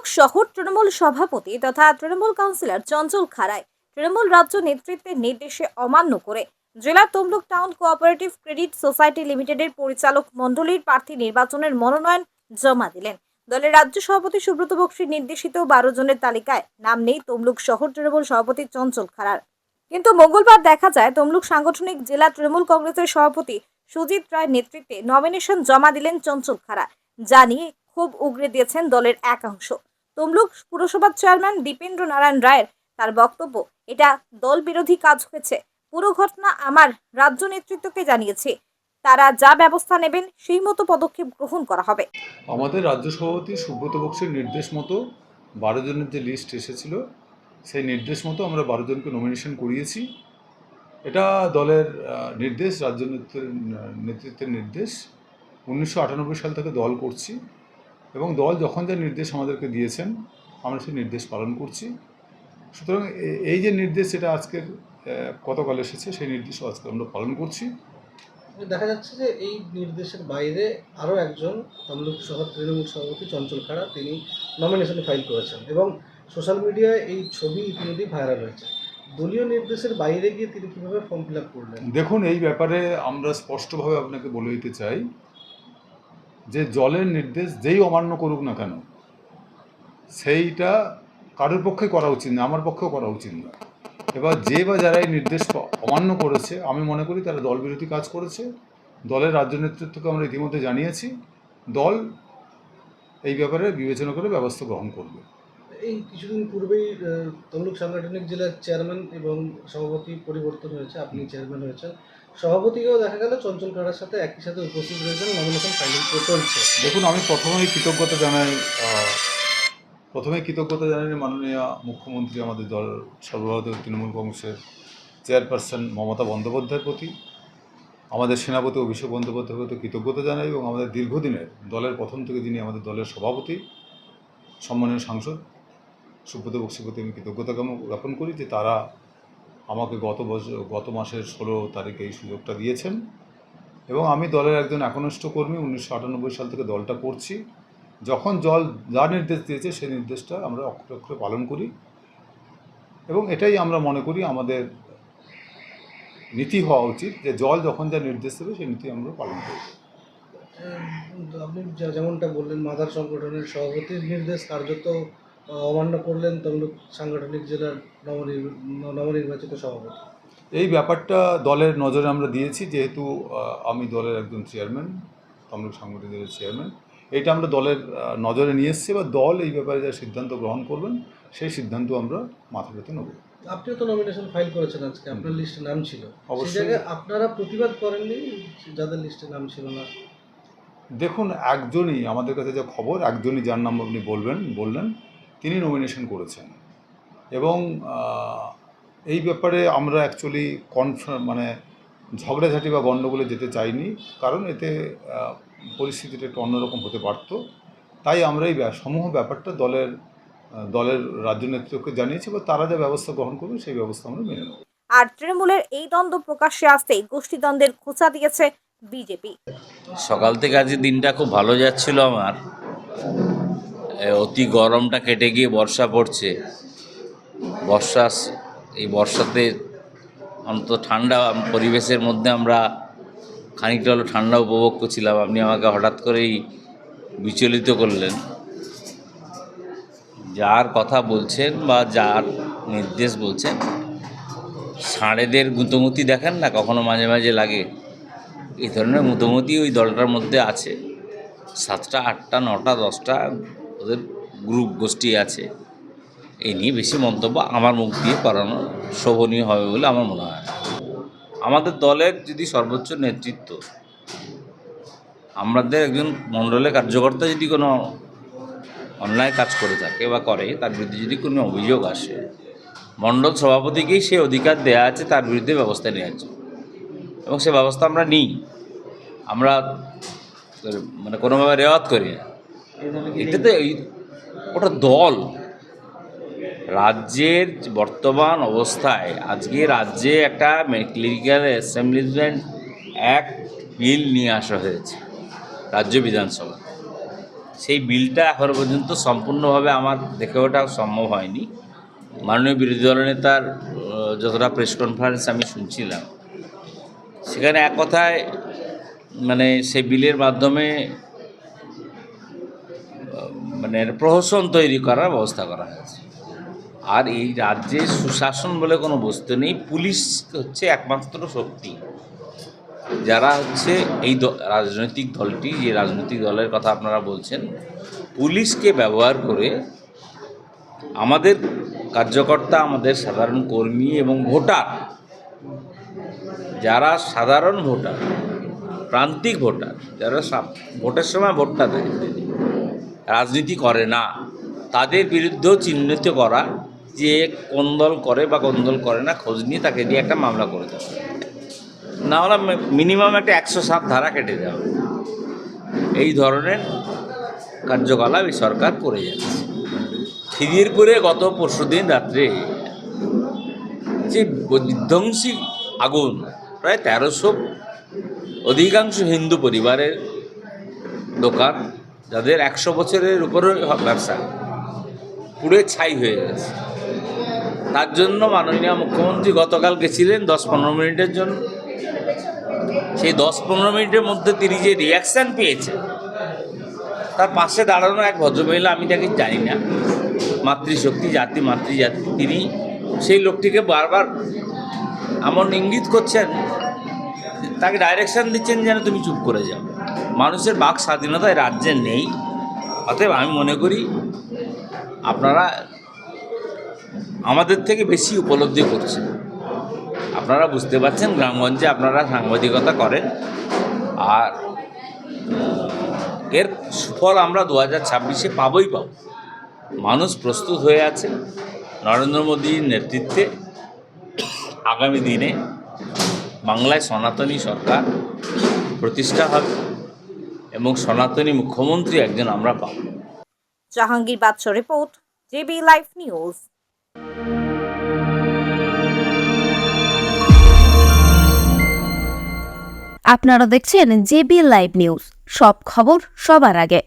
তমলুক শহর তৃণমূল সভাপতি তথা তৃণমূল কাউন্সিলর চঞ্চল খাড়াই তৃণমূল রাজ্য নেতৃত্বের নির্দেশে অমান্য করে জেলা Tamluk town cooperative credit society লিমিটেডের পরিচালক মণ্ডলীর প্রার্থী নির্বাচনের মনোনয়ন জমা দিলেন। দলের রাজ্য সভাপতি সুব্রত বক্সির নির্দেশিত বারো জনের তালিকায় নাম নেই তমলুক শহর তৃণমূল সভাপতি চঞ্চল খাড়ার। কিন্তু মঙ্গলবার দেখা যায় তমলুক সাংগঠনিক জেলা তৃণমূল কংগ্রেসের সভাপতি সুজিত রায়ের নেতৃত্বে নমিনেশন জমা দিলেন চঞ্চল খাড়া। যা নিয়ে উগরে দিয়েছেন দলের একাংশ। তমলুক পুরসভার চেয়ারম্যান দীপেন্দ্র নারায়ণ রায়ের তার বক্তব্য। এটা দল বিরোধী কাজ হয়েছে। পুরো ঘটনা আমার রাজ্য নেতৃত্বকে জানিয়েছে। তারা যা ব্যবস্থা নেবেন সেই মতো পদক্ষেপ গ্রহণ করা হবে। আমাদের রাজ্য সভাপতি সুব্রত বক্সের নির্দেশ মতো বারো জনের যে লিস্ট এসেছিল, সেই নির্দেশ মতো আমরা বারো জনকে নমিনেশন করিয়েছি। এটা দলের নির্দেশ, রাজ্য নেতৃত্বের নির্দেশ। উনিশশো আটানব্বই সাল থেকে দল করছি। এবং দল যখন যে নির্দেশ আমাদেরকে দিয়েছেন আমরা সেই নির্দেশ পালন করছি। সুতরাং এই যে নির্দেশ এটা আজকের কতকাল এসেছে সেই নির্দেশও আজকে আমরা পালন করছি। দেখা যাচ্ছে যে এই নির্দেশের বাইরে আরও একজন তমলুক শহর তৃণমূল সভাপতি চঞ্চল খাড়া তিনি নমিনেশন ফাইল করেছেন এবং সোশ্যাল মিডিয়ায় এই ছবি ইতিমধ্যেই ভাইরাল হয়েছে। দলীয় নির্দেশের বাইরে গিয়ে তিনি কীভাবে ফর্ম ফিল আপ করলেন? দেখুন এই ব্যাপারে আমরা স্পষ্টভাবে আপনাকে বলে দিতে চাই যে জলের নির্দেশ যেই অমান্য করুক না কেন, সেইটা কারোর পক্ষে করা উচিত না, আমার পক্ষেও করা উচিত না। এবার যে বা যারা এই নির্দেশ অমান্য করেছে, আমি মনে করি তারা দল বিরোধী কাজ করেছে, দলের রাজ্য নেতৃত্বকে আমরা ইতিমধ্যে জানিয়েছি, দল এই ব্যাপারে বিবেচনা করে ব্যবস্থা গ্রহণ করবে। এই কিছুদিন পূর্বেই তমলুক সাংগঠনিক জেলার চেয়ারম্যান এবং সভাপতি পরিবর্তন হয়েছে, আপনি চেয়ারম্যান হয়েছেন। সভাপতিকেও দেখা গেল, চঞ্চল খাড়ার সাথে একই সাথে উপস্থিত রয়েছেন নমিনেশন ফাইলিং চলছে দেখুন, আমি প্রথমেই কৃতজ্ঞতা জানাই প্রথমে কৃতজ্ঞতা জানাই মাননীয় মুখ্যমন্ত্রী, আমাদের দল সর্বভারতীয় তৃণমূল কংগ্রেসের চেয়ারপারসন মমতা বন্দ্যোপাধ্যায়ের প্রতি, আমাদের সেনাপতি অভিষেক বন্দ্যোপাধ্যায়ের প্রতি কৃতজ্ঞতা জানাই এবং আমাদের দীর্ঘদিনের দলের প্রথম থেকে যিনি আমাদের দলের সভাপতি, সম্মানীয় সাংসদ সুব্রত বক্সির প্রতি আমি কৃতজ্ঞতা জ্ঞাপন করি যে তারা আমাকে গত বছর গত মাসের ষোলো তারিখে এই সুযোগটা দিয়েছেন। এবং আমি দলের একজন একনিষ্ঠ কর্মী উনিশশো আটানব্বই সাল থেকে দলটা করছি। যখন জল যা নির্দেশ দিয়েছে সেই নির্দেশটা আমরা অক্ষরে অক্ষরে পালন করি। এবং এটাই আমরা মনে করি আমাদের নীতি হওয়া উচিত যে জল যখন যা নির্দেশ দেবে সেই নীতি আমরা পালন আহ, আপনি যেমনটা বললেন মাদার সংগঠনের সভাপতির নির্দেশ কার্যত অমান্য করলেন তমলুক সাংগঠনিক জেলার নবনির্ব- নবনির্বাচিত সভাপতি। এই ব্যাপারটা দলের নজরে আমরা দিয়েছি যেহেতু আমি দলের একজন চেয়ারম্যান তমলুক সাংগঠনিক দলের চেয়ারম্যান। এটা আমরা দলের নজরে নিয়ে এসেছি বা দল এই ব্যাপারে যা সিদ্ধান্ত গ্রহণ করবেন সেই সিদ্ধান্ত আমরা মাথা পেতে নেব। আপনিও তো নমিনেশন ফাইল করেছেন আজকে আপনার লিস্টে নাম ছিল। অবশ্যই। আপনারা প্রতিবাদ করেননি যাদের লিস্টে নাম ছিল না? দেখুন একজনই আমাদের কাছে যে খবর একজনই যার নাম আপনি বলবেন বললেন তিনি নমিনেশন করেছেন। এবং এই ব্যাপারে আমরা অ্যাকচুয়ালি কনফ মানে ঝগড়াঝাটি বা গণ্ডগোলে যেতে চাইনি। কারণ এতে পরিস্থিতিটা একটু অন্যরকম হতে পারত। তাই আমরা এই সমূহ ব্যাপারটা দলের দলের রাজ্য নেতৃত্বকে জানিয়েছি বা তারা যা ব্যবস্থা গ্রহণ করবে সেই ব্যবস্থা আমরা মেনে নেব। আর তৃণমূলের এই দ্বন্দ্ব প্রকাশ্যে আসতেই গোষ্ঠীদ্বন্দ্বের খোঁচা দিয়েছে বিজেপি। সকাল থেকে আজ দিনটা খুব ভালো যাচ্ছিল আমার। অতি গরমটা কেটে গিয়ে বর্ষা পড়ছে। বর্ষা এই বর্ষাতে অন্তত ঠান্ডা পরিবেশের মধ্যে আমরা খানিকটা হলো ঠান্ডা উপভোগ করছিলাম। আপনি আমাকে হঠাৎ করেই বিচলিত করলেন। যার কথা বলছেন বা যার নির্দেশ বলছেন ষাঁড়েদের গুঁতোমুতি দেখেন না? কখনো মাঝে মাঝে লাগে। এই ধরনের মোটামুটি ওই দলটার মধ্যে আছে। সাতটা, আটটা, নটা, দশটা ওদের গ্রুপ গোষ্ঠী আছে, এই নিয়ে বেশি মন্তব্য আমার মুখ দিয়ে করানো শোভনীয় হবে বলে আমার মনে হয় আমাদের দলের যদি সর্বোচ্চ নেতৃত্ব, আমাদের একজন মণ্ডলের কার্যকর্তা যদি কোনো অন্যায় কাজ করে থাকে বা করে, তার বিরুদ্ধে যদি কোনো অভিযোগ আসে, মণ্ডল সভাপতিকেই সে অধিকার দেয়া আছে তার বিরুদ্ধে ব্যবস্থা নেওয়া জন্য। এবং সে ব্যবস্থা আমরা নিই। আমরা মানে কোনোভাবে রেওয়াত করি না। এটাতে ওটা দল। রাজ্যের বর্তমান অবস্থায় আজকে রাজ্যে একটা ক্লিনিক্যাল অ্যাসেম্বলিজমেন্ট অ্যাক্ট বিল নিয়ে আসা হয়েছে রাজ্য বিধানসভা। সেই বিলটা এখনও পর্যন্ত সম্পূর্ণভাবে আমার দেখে ওঠা সম্ভব হয়নি। মাননীয় বিরোধী দলনেতার যতটা প্রেস কনফারেন্স আমি শুনছিলাম, সেখানে এক কথায় মানে সেই বিলের মাধ্যমে মানে প্রহসন তৈরি করার ব্যবস্থা করা হয়েছে। আর এই রাজ্যে সুশাসন বলে কোনো বস্তু নেই, পুলিশ হচ্ছে একমাত্র শক্তি। যারা হচ্ছে এই রাজনৈতিক দলটি, যে রাজনৈতিক দলের কথা আপনারা বলছেন, পুলিশকে ব্যবহার করে আমাদের কার্যকর্তা, আমাদের সাধারণ কর্মী এবং ভোটার, যারা সাধারণ ভোটার, প্রান্তিক ভোটার, যারা ভোটের সময় ভোটটা দেয় রাজনীতি করে না। তাদের বিরুদ্ধেও চিহ্নিত করা যে কোন দল করে বা কোন দল করে না, খোঁজ নিয়ে তাকে দিয়ে একটা মামলা করে দেওয়া। না হলে মিনিমাম একটা একশো সাত ধারা কেটে দেওয়া। এই ধরনের কার্যকলাপ এই সরকার করে যাচ্ছে। খিদিরপুরে গত পরশুদিন রাত্রে যে বিধ্বংসী আগুন, প্রায় তেরোশো অধিকাংশ হিন্দু পরিবারের দোকান যাদের একশো বছরের উপরে ব্যবসা পুড়ে ছাই হয়ে গেছে। তার জন্য মাননীয় মুখ্যমন্ত্রী গতকাল গেছিলেন দশ পনেরো মিনিটের জন্য। সেই দশ পনেরো মিনিটের মধ্যে তিনি যে রিয়াকশান পেয়েছেন, তার পাশে দাঁড়ানো এক ভদ্রমহিলা, আমি তাকে জানি না, মাতৃশক্তি, জাতি, মাতৃজাতি। তিনি সেই লোকটিকে বারবার এমন ইঙ্গিত করছেন তাকে ডাইরেকশান দিচ্ছেন যেন তুমি চুপ করে যাও। মানুষের বাক স্বাধীনতা রাজ্যে নেই। অতএব আমি মনে করি আপনারা আমাদের থেকে বেশি উপলব্ধি করছেন। আপনারা বুঝতে পারছেন গ্রামগঞ্জে আপনারা সাংবাদিকতা করেন। আর এর সুফল আমরা দু হাজার ছাব্বিশে পাবই পাব। মানুষ প্রস্তুত হয়ে আছে নরেন্দ্র মোদীর নেতৃত্বে। আগামী দিনে বাংলায় সনাতনী সরকার প্রতিষ্ঠা হবে এবং সনাতনী মুখ্যমন্ত্রী একজন আমরা পাব। Jahangir Badsha report, JB live news. আপনারা দেখছেন জেবি লাইভ নিউজ। সব খবর সবার আগে।